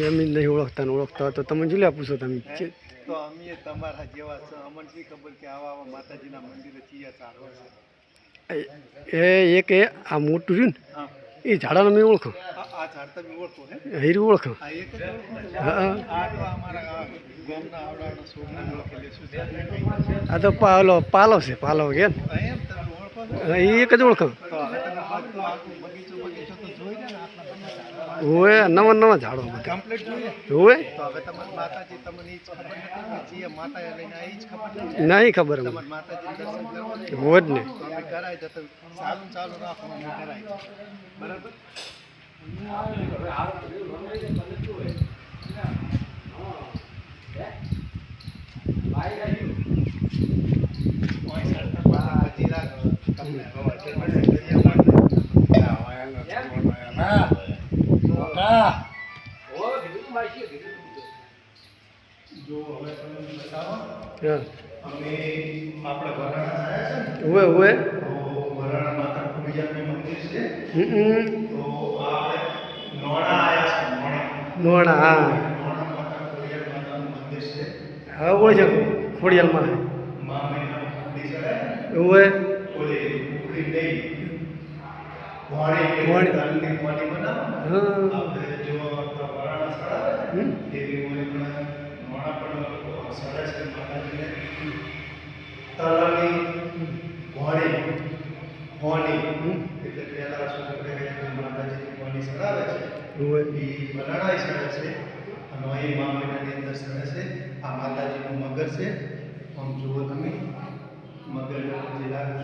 એમ નહીં ઓળખતા ને ઓળખતા તો તમે જોઈ આપું છો તમે તો અમે તમારા જેવા છે અમને શી ખબર કે આવા આવા માતાજીના મંદિરે ચિયા ઝાડો છે? એ એક એ આ મોટું રહ્યું ને એ ઝાડાને મેં ઓળખો. ઝાડ તમે ઓળખો હે હીરું ઓળખો. આ એક જ ઓળખો હા તો અમારા ગામના આવડાવડા છોકરાને ઓળખેલી શું આ તો પાલો પાલો છે પાલો કે? ને એમ તમે ઓળખો એ એક જ ઓળખો. બગીચો બગીચો તો જોઈ ને આટલા હોય નવા નવા ઝાડો બધા. કમ્પ્લીટ જોઈએ હોય જ તમને ઈ જ ખબર નથી કે જીએ માતાએ લઈને આ ઈ જ ખબર નથી નહીં ખબર અમને તમારી માતાજી દર્શન કરવા ને હોય જ ને તો અમે કરાય તો તમે ચાલુ ને ચાલુ રાખો અમે કરાય બરાબર ઓય સરતા પાછા પછી રાખો. તમને હવા છે, મને દરિયામાં જો હવે તમે બતાવો હા અમે આપણા વરાણા આવ્યા છે ને હોય હોય તો વરાણા માતા કુંડિયાનું મંદિર છે હમ તો આ નોણા આવ્યા છે નોણા નોણા હા નોણા માતા કુંડિયા માતાનું મંદિર છે હવે ઓળખે ખોડિયાલમાં મા ઓલી નહીં વાણી. વાણી વાણી બનાવો આપણે જો ચડાવે હમ. એવી ઓલી પણ નોણા પણ ચડે છે માતાજીને. વાણી વાણી હમ. એટલે પહેલા શું કરે માતાજીની વાણી સળાવે છે એ બનાડાઈ ચડે છે. અને અહીં મા મહિનાની અંદર ચડે છે. આ માતાજીનું મગર છે. આમ જુઓ તમે. મગર જે